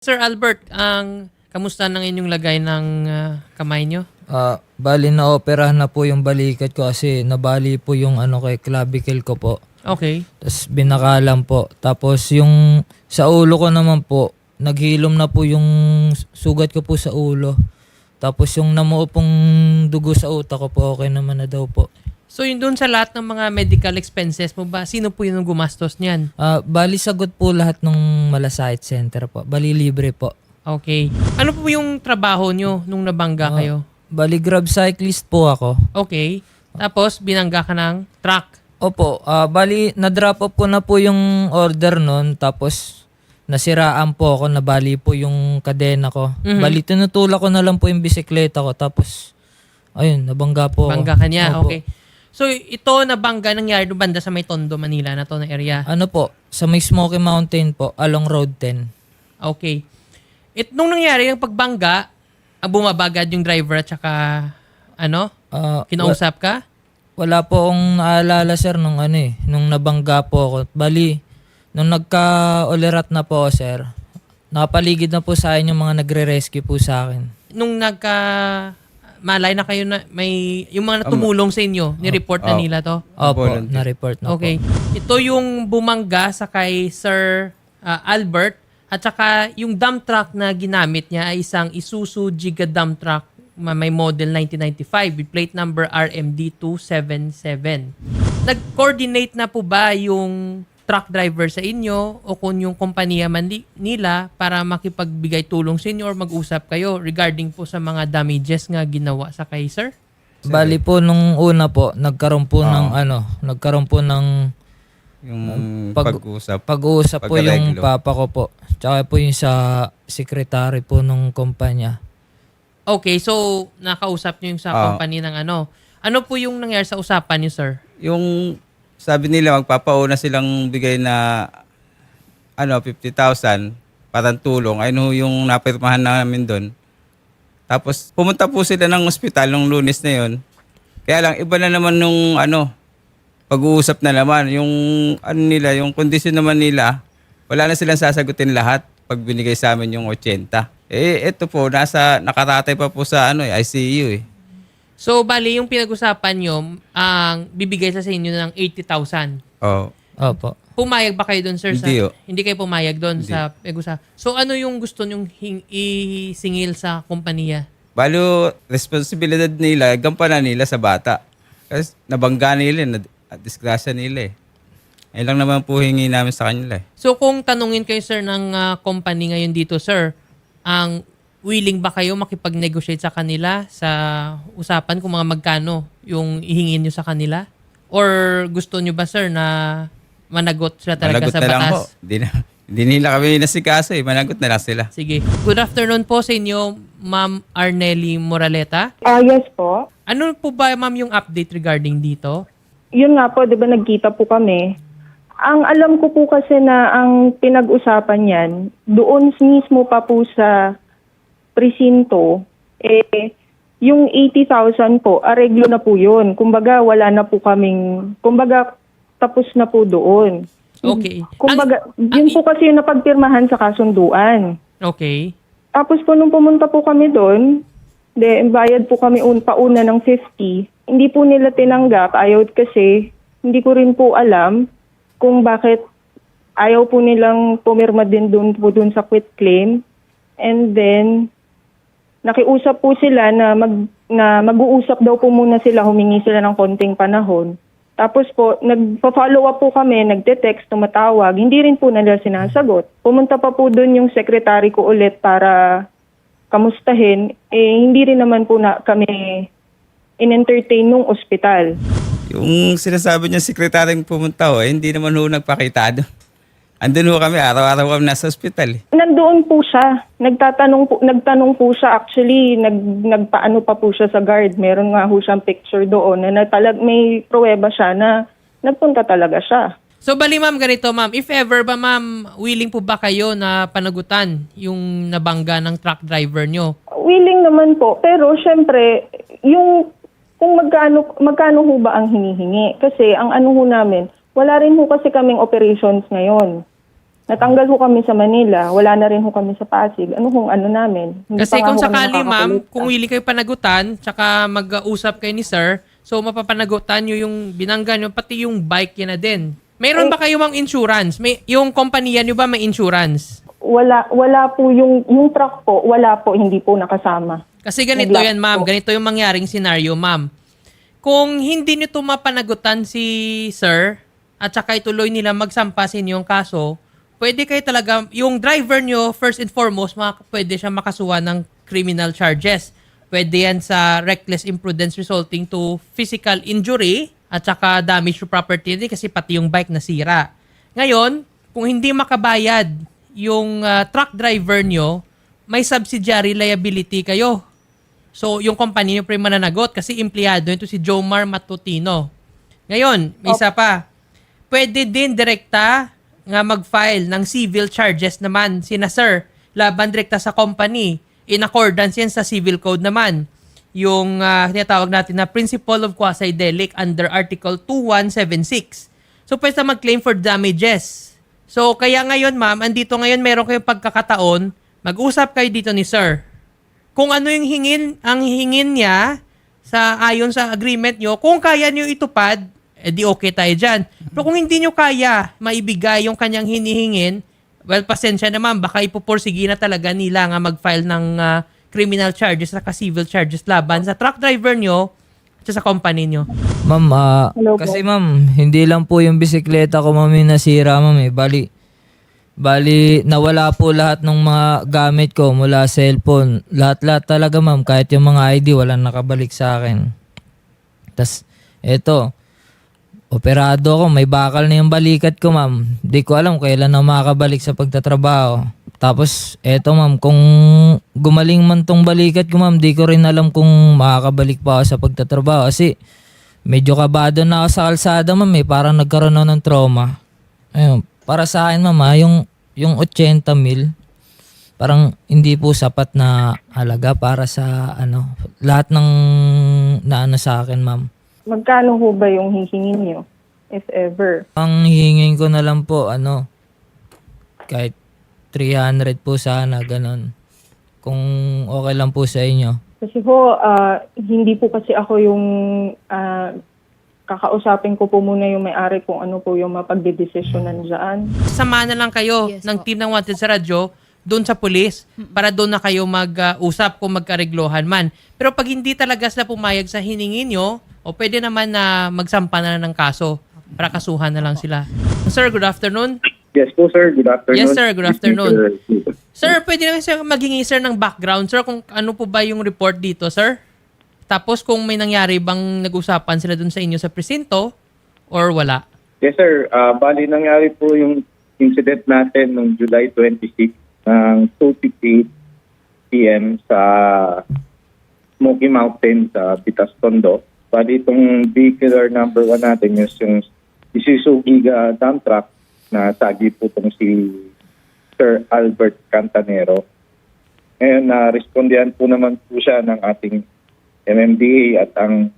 Sir Albert, ang kamusta ng inyong lagay ng ah, kamay nyo? Ah, bali na operahan na po yung balikat ko kasi nabali po yung ano kay clavicle ko po. Okay. Tapos binakalan po. Tapos yung sa ulo ko naman po, naghilom na po yung sugat ko po sa ulo. Tapos yung namuo pong dugo sa utak ko po, okay naman na daw po. So yun doon sa lahat ng mga medical expenses mo ba, sino po yung gumastos niyan? Ah, bali sagot po lahat ng malasakit center po. Bali libre po. Okay. Ano po yung trabaho nyo nung nabangga Ah. kayo? Bali grab cyclist po ako. Okay. Tapos binangga ka ng truck. Opo, ah bali na-drop off ko na po yung order nun tapos nasiraan po ako, nabali po yung kadena ko. Mhm. Bali tinutulak ko na lang po yung bisikleta ko tapos ayun, nabangga po. ako. Bangga ka niya. Opo. Okay. So ito nabangga nangyari doon banda sa may Tondo, Manila na to na area. Ano po, sa may Smoky Mountain po, along Road 10. Okay. It, nung nangyari yung pagbangga, ah, bumabagad yung driver at saka ano? Ah, Kinausap ka? wala po akong naalala sir nung ano eh, nung nabangga po ako. Bali, nung nagka-olerat na po ako, sir, nakapaligid na po sa akin yung mga nagre-rescue po sa akin. nung nagka malay na kayo na may yung mga tumulong sa inyo, ni-report na Oh. nila to. Opo, na-report na Okay. Ito yung bumangga sa kay Sir ah, Albert at saka yung dump truck na ginamit niya ay isang Isuzu Giga dump truck ma- may model 1995 with plate number RMD277. Nag-coordinate na po ba yung truck driver sa inyo o kung yung kumpanya man li- nila para makipagbigay tulong sa inyo or mag-usap kayo regarding po sa mga damages nga ginawa sa kay sir? Bali po nung una po, nagkaroon po ng ano, nagkaroon po ng Yung Pag- pag-usap. pag-uusap po yung papa ko po. Tsaka po yung sa secretary po nung kumpanya. Okay, so nakausap niyo yung sa Ah. company ng ano. Ano po yung nangyari sa usapan niyo, sir? Yung sabi nila magpapauna silang bigay na ano 50,000 parang tulong. Ayun ho yung napirmahan namin doon. Tapos pumunta po sila ng ospital nung lunes na yon. Kaya lang iba na naman nung ano pag-uusap na naman yung ano nila, yung kondisyon naman nila. Wala na silang sasagutin lahat pag binigay sa amin yung 80. Eh ito po nasa nakatatay pa po sa ano eh, ICU eh. So, bali, yung pinag-usapan nyo, ang bibigay sa sa inyo ng 80,000. Oh. Opo. Pumayag ba kayo doon, sir? Hindi, sa, oh. Hindi kayo pumayag doon Hindi. sa pinag-usapan. So, ano yung gusto nyong hing- isingil sa kumpanya? Balo, responsibilidad nila, gampanan nila sa bata. Kasi nabangga nila, na, disgrasya nila eh. Ayun lang naman po hingi namin sa kanila eh. So, kung tanungin kayo, sir, ng ah, company ngayon dito, sir, ang willing ba kayo makipag-negotiate sa kanila sa usapan kung mga magkano yung ihingin nyo sa kanila? Or gusto nyo ba, sir, na managot sila talaga Managot sa na lang po. batas? Hindi, na, hindi nila kami nasikaso eh. Managot na lang sila. Sige. Good afternoon po sa inyo, Ma'am Arnelli Moraleta. Ah, yes po. Ano po ba, ma'am, yung update regarding dito? Yun nga po, di ba nagkita po kami. Ang alam ko po kasi na ang pinag-usapan yan, doon mismo pa po sa presinto, eh, yung 80,000 po, areglo na po yun. Kumbaga, wala na po kaming, kumbaga, tapos na po doon. Okay. Kumbaga, Ang- yun ang- po kasi yung napagpirmahan sa kasunduan. Okay. Tapos po nung pumunta po kami doon, de, bayad po kami un, pauna ng 50. Hindi po nila tinanggap, ayaw kasi hindi ko rin po alam kung bakit ayaw po nilang pumirma din doon po doon sa quit claim. And then, nakiusap po sila na, mag, na mag-uusap daw po muna sila, humingi sila ng konting panahon. Tapos po, nagpa-follow up po kami, nagte-text, tumatawag, hindi rin po nila sinasagot. Pumunta pa po doon yung secretary ko ulit para kamustahin, eh hindi rin naman po na kami in-entertain nung ospital. Yung sinasabi niya sekretaryong pumunta ho, eh, hindi naman ho nagpakita doon. Andun ho kami, araw-araw kami nasa ospital eh. Nandoon po siya. Nagtatanong po, nagtanong po siya actually, nag nagpaano pa po siya sa guard. Meron nga ho siyang picture doon na, na talag, may pruweba siya na nagpunta talaga siya. So, bali ma'am, ganito ma'am. If ever ba ma'am, willing po ba kayo na panagutan yung nabangga ng truck driver nyo? Willing naman po, pero syempre, yung kung magkano magkano ho ba ang hinihingi? Kasi ang ano ho namin, wala rin ho kasi kaming operations ngayon. Natanggal ho kami sa Manila, wala na rin ho kami sa Pasig. Ano kung ano namin? Hindi Kasi pa nga kung ho kami sakali, ma'am, nakakakulit. kung willing kayo panagutan, tsaka mag-usap kayo ni sir, so mapapanagutan nyo yung binangga nyo, pati yung bike yun na din. Mayroon ba kayo mang insurance? May, yung kompanya nyo ba may insurance? Wala, wala po yung, yung truck po, wala po, hindi po nakasama. Kasi ganito Nag-lock yan, ma'am. po. Ganito yung mangyaring scenario, ma'am. Kung hindi nyo ito mapanagutan si sir, at saka ituloy nila magsampasin yung kaso, pwede kayo talaga, yung driver nyo, first and foremost, mak- pwede siya makasuha ng criminal charges. Pwede yan sa reckless imprudence resulting to physical injury at saka damage to property din kasi pati yung bike nasira. Ngayon, kung hindi makabayad yung ah, truck driver nyo, may subsidiary liability kayo. So, yung company nyo rin mananagot kasi empleyado ito si Jomar Matutino. Ngayon, may isa pa. Pwede din direkta nga mag-file ng civil charges naman sina sir laban direkta sa company. In accordance yan sa civil code naman. Yung uh, tinatawag natin na principle of quasi-delict under article 2176 so pwede mag-claim for damages. So kaya ngayon ma'am andito ngayon meron kayong pagkakataon mag-usap kayo dito ni sir. Kung ano yung hingin, ang hingin niya sa ayon sa agreement nyo, kung kaya nyo itupad, eh di okay tayo dyan. Pero kung hindi nyo kaya maibigay yung kanyang hinihingin, well, pasensya naman, baka ipupursige na talaga nila nga mag-file ng ah, criminal charges at civil charges laban sa truck driver nyo at sa company nyo. Ma'am, Hello po. kasi ma'am, hindi lang po yung bisikleta ko ma'am yung nasira ma'am eh. Bali, bali nawala po lahat ng mga gamit ko mula cellphone. Lahat-lahat talaga ma'am, kahit yung mga ID walang nakabalik sa akin. Tas eto, operado ako, may bakal na yung balikat ko ma'am. Di ko alam kailan na makakabalik sa pagtatrabaho. Tapos eto ma'am, kung gumaling man tong balikat ko ma'am, di ko rin alam kung makakabalik pa ako sa pagtatrabaho. Kasi medyo kabado na ako sa kalsada ma'am eh, parang nagkaroon ako ng trauma. Ayun, para sa akin ma'am ah, yung, yung 80 mil, parang hindi po sapat na halaga para sa ano, lahat ng naano sa akin ma'am. Magkano ho ba yung hihingin nyo, if ever? Ang hihingin ko na lang po, ano, kahit 300 po sana, ganun. Kung okay lang po sa inyo. Kasi ho, ah, hindi po kasi ako yung ah, kakausapin ko po muna yung may-ari kung ano po yung mapagdedesisyonan dyan. Samahan na lang kayo Yes ng po. team ng Wanted sa radyo doon sa pulis para doon na kayo mag-usap kung magkareglohan man. Pero pag hindi talaga sila pumayag sa hiningin nyo, o pwede naman na magsampa na ng kaso para kasuhan na lang sila. Sir, good afternoon. Yes po, sir. Good afternoon. Yes, sir. Good afternoon. Sir. Sir, pwede naman siya maghingi sir ng background, sir, kung ano po ba yung report dito, sir? Tapos kung may nangyari bang nag-usapan sila dun sa inyo sa presinto or wala? Yes, sir. Ah, bali, nangyari po yung incident natin noong July 26 ng 2.58 p.m. sa Smoky Mountain sa Bitas, Tondo. Bali, itong vehicular number one natin is yung Isuzu Giga dump truck na tagi po itong si Sir Albert Cantanero. Ngayon, na-respondihan po naman po siya ng ating MMDA at ang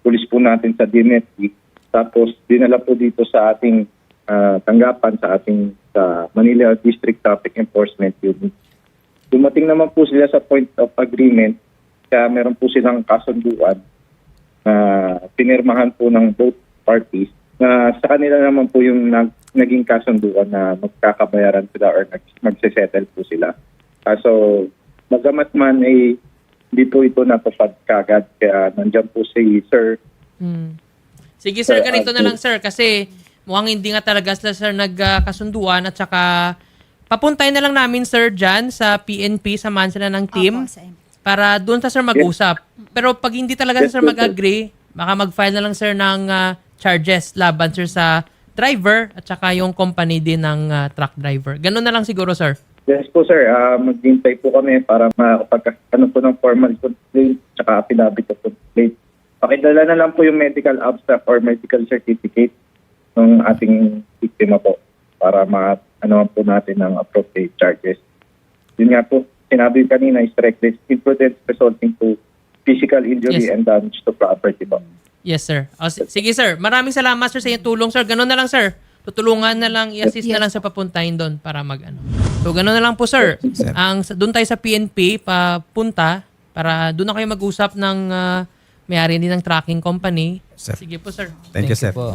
pulis po natin sa DNFD. Tapos dinala po dito sa ating ah, tanggapan sa ating sa Manila District Traffic Enforcement Unit. Dumating naman po sila sa point of agreement kaya meron po silang kasunduan na pinirmahan po ng both parties na sa kanila naman po yung nag, naging kasunduan na magkakabayaran sila or nag, magsisettle po sila. Kaso magamat man ay hindi po ito natupad kagad kaya nandyan po si Sir Hmm. Sige sir, Sir, ganito uh, na lang sir kasi mukhang hindi nga talaga sila sir nagkasunduan at saka papuntay na lang namin sir dyan sa PNP, samahan sila ng team Opo, sa MP. Para doon sa sir mag-usap. Pero pag hindi talaga Yes, sir mag-agree, baka mag-file na lang sir ng ah, charges laban sir sa driver at saka yung company din ng ah, truck driver. Ganun na lang siguro sir. Yes po sir, uh, maghintay po kami para makapag ano po ng formal complaint tsaka affidavit of complaint. Pakidala na lang po yung medical abstract or medical certificate ng ating biktima po para ma ano po natin ng appropriate charges. Yun nga po, sinabi kanina is reckless imprudence resulting to physical injury Yes. and damage to property po. Yes sir. O, s- sige sir, maraming salamat sir sa inyong tulong sir. Ganun na lang sir. tutulungan na lang, i-assist na lang sa papuntahin doon para mag ano. So, gano'n na lang po, sir. Sir. Ang doon tayo sa PNP papunta para doon na kayo mag-usap ng ah, may-ari din ng tracking company. Sir. Sige po, sir. Thank, you, sir. po.